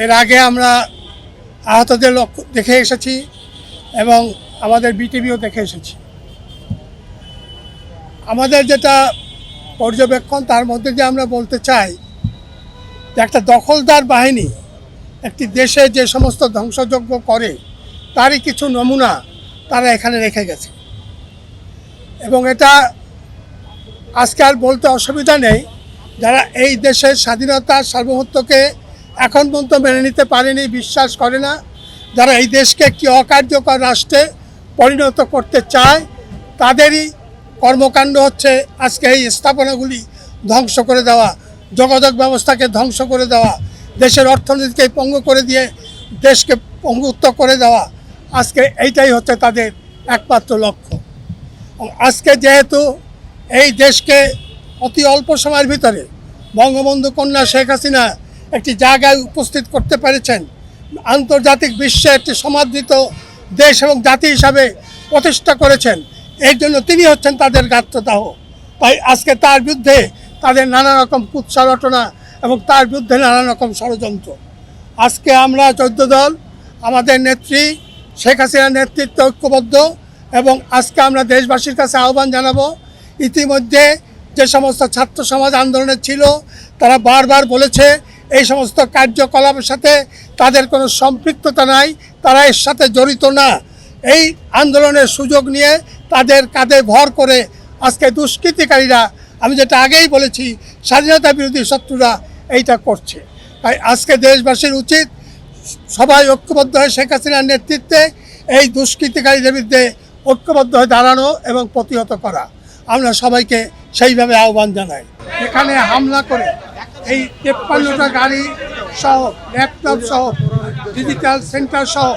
এর আগে আমরা আহতদের লক্ষ্য দেখে এসেছি এবং আমাদের বিটিভিও দেখে এসেছি। আমাদের যেটা পর্যবেক্ষণ, তার মধ্যে দিয়ে আমরা বলতে চাই যে একটা দখলদার বাহিনী একটি দেশে যে সমস্ত ধ্বংসযজ্ঞ করে, তারই কিছু নমুনা তারা এখানে রেখে গেছে। এবং এটা আজকে আর বলতে অসুবিধা নেই, যারা এই দেশের স্বাধীনতা সার্বভৌমত্বকে এখন পর্যন্ত মেনে নিতে পারেনি, বিশ্বাস করে না। যারা এই দেশকে একটি অকার্যকর রাষ্ট্রে পরিণত করতে চায়, তাদেরই কর্মকাণ্ড হচ্ছে আজকে এই স্থাপনাগুলি ধ্বংস করে দেওয়া, যোগাযোগ ব্যবস্থাকে ধ্বংস করে দেওয়া, দেশের অর্থনীতিকে পঙ্গু করে দিয়ে দেশকে পঙ্গুত্ব করে দেওয়া। আজকে এইটাই হচ্ছে তাদের একমাত্র লক্ষ্য। আজকে যেহেতু এই দেশকে অতি অল্প সময়ের ভিতরে বঙ্গবন্ধু কন্যা শেখ হাসিনা একটি জায়গায় উপস্থিত করতে পেরেছেন। আন্তর্জাতিক বিশ্বে একটি সমাদৃত দেশ এবং জাতি হিসাবে প্রতিষ্ঠা করেছেন। এর জন্য তিনি হচ্ছেন তাদের গাত্রদাহ। তাই আজকে তার বিরুদ্ধে তাদের নানা রকম কুৎসা রটনা এবং তার বিরুদ্ধে নানা রকম ষড়যন্ত্র। আজকে আমরা চোদ্দ দল, আমাদের নেত্রী শেখ হাসিনার নেতৃত্ব ঐক্যবদ্ধ এবং আজকে আমরা দেশবাসীর কাছে আহ্বান জানাব, ইতিমধ্যে যে সমস্ত ছাত্র সমাজ আন্দোলনে ছিল, তারা বারবার বলেছে এই সমস্ত কার্যকলাপের সাথে তাদের কোনো সম্পৃক্ততা নাই, তারা এর সাথে জড়িত না। এই আন্দোলনের সুযোগ নিয়ে তাদের কাঁধে ভর করে আজকে দুষ্কৃতিকারীরা, আমি যেটা আগেই বলেছি, স্বাধীনতা বিরোধী শত্রুরা এইটা করছে। তাই আজকে দেশবাসীর উচিত সবাই ঐক্যবদ্ধ হয়ে শেখ হাসিনার নেতৃত্বে এই দুষ্কৃতিকারীদের বিরুদ্ধে ঐক্যবদ্ধ হয়ে দাঁড়ানো এবং প্রতিহত করা। আমরা সবাইকে সেইভাবে আহ্বান জানাই। এখানে হামলা করে এই তেপ্পান্নটা গাড়ি সহ ল্যাপটপ সহ ডিজিটাল সেন্টার সহ,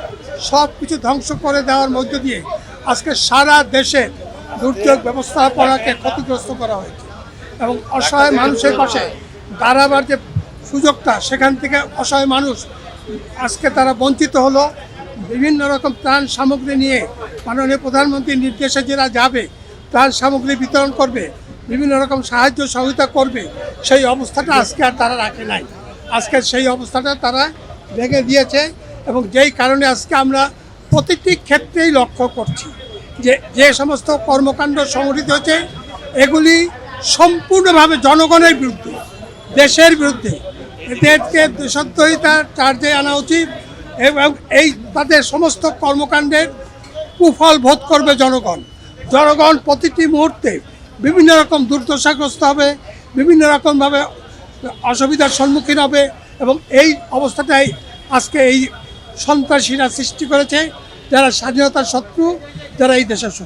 সব কিছু ধ্বংস করে দেওয়ার মধ্য দিয়ে আজকে সারা দেশে দুর্যোগ ব্যবস্থাপনাকে ক্ষতিগ্রস্ত করা হয়েছে। এবং অসহায় মানুষের পাশে দাঁড়াবার যে সুযোগটা, সেখান থেকে অসহায় মানুষ আজকে তারা বঞ্চিত হলো। বিভিন্ন রকম ত্রাণ সামগ্রী নিয়ে মাননীয় প্রধানমন্ত্রীর নির্দেশে যারা যাবে, ত্রাণ সামগ্রী বিতরণ করবে, বিভিন্ন রকম সাহায্য সহযোগিতা করবে সেই অবস্থাটা আজকে আর তারা রাখে নাই। আজকে সেই অবস্থাটা তারা ভেঙে দিয়েছে এবং যেই কারণে আজকে আমরা প্রতিটি ক্ষেত্রেই লক্ষ্য করছি যে যে সমস্ত কর্মকাণ্ড সংগঠিত হয়েছে, এগুলি সম্পূর্ণভাবে জনগণের বিরুদ্ধে, দেশের বিরুদ্ধে, এদেরকে দেশদ্রোহিতার চার্জে আনা উচিত এবং এই তাদের সমস্ত কর্মকাণ্ডের কুফল ভোগ করবে জনগণ। জনগণ প্রতিটি মুহূর্তে বিভিন্ন রকম দুর্দশাগ্রস্ত হবে বিভিন্ন রকমভাবে অসুবিধার সম্মুখীন হবে এবং এই অবস্থাটাই আজকে এই সন্ত্রাসীরা সৃষ্টি করেছে, যারা স্বাধীনতার শত্রু, যারা এই দেশের শত্রু।